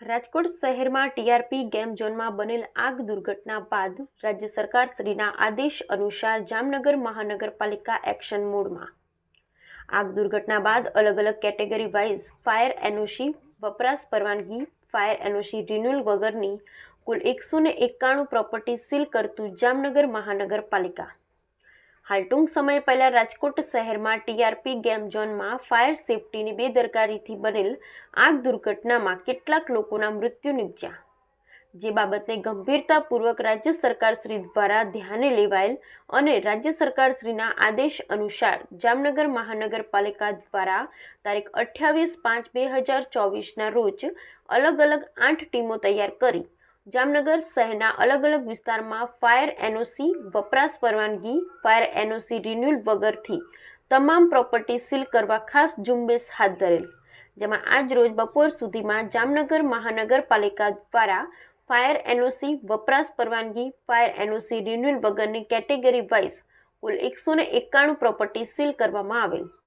રાજકોટ શહેરમાં TRP game ઝોનમાં બનેલ આગ દુર્ઘટના બાદ રાજ્ય સરકારશ્રીના આદેશ અનુસાર જામનગર મહાનગરપાલિકા એક્શન મોડમાં. આગ દુર્ઘટના બાદ અલગ અલગ કેટેગરી વાઇઝ ફાયર એનઓસી, વપરાશ પરવાનગી, ફાયર એનઓસી રિન્યુઅલ વગરની કુલ એકસો ને એકાણું પ્રોપર્ટી સીલ કરતું જામનગર મહાનગરપાલિકા. હાલ ટૂંક સમય પહેલા રાજકોટ શહેરમાં ટીઆરપી ગેમ ઝોનમાં ફાયર સેફટીની બેદરકારીથી બનેલ આગ દુર્ઘટનામાં કેટલાક લોકોના મૃત્યુ નિપજ્યા. જે બાબતને ગંભીરતાપૂર્વક રાજ્ય સરકાર શ્રી દ્વારા ધ્યાને લેવાયેલ અને રાજ્ય સરકાર શ્રીના આદેશ અનુસાર જામનગર મહાનગરપાલિકા દ્વારા તારીખ અઠ્યાવીસ પાંચ બે હજાર ચોવીસના રોજ અલગ અલગ આઠ ટીમો તૈયાર કરી જામનગર શહેરના અલગ અલગ વિસ્તારમાં ફાયર એનઓસી, વપરાશ પરવાનગી, ફાયર એનઓસી રિન્યુઅલ વગરથી તમામ પ્રોપર્ટી સીલ કરવા ખાસ ઝુંબેશ હાથ ધરેલ. જેમાં આજ રોજ બપોર સુધીમાં જામનગર મહાનગરપાલિકા દ્વારા ફાયર એનઓસી, વપરાશ પરવાનગી, ફાયર એનઓસી રિન્યુઅલ વગરની કેટેગરી વાઇઝ કુલ એકસો એકાણું પ્રોપર્ટી સીલ કરવામાં આવેલ.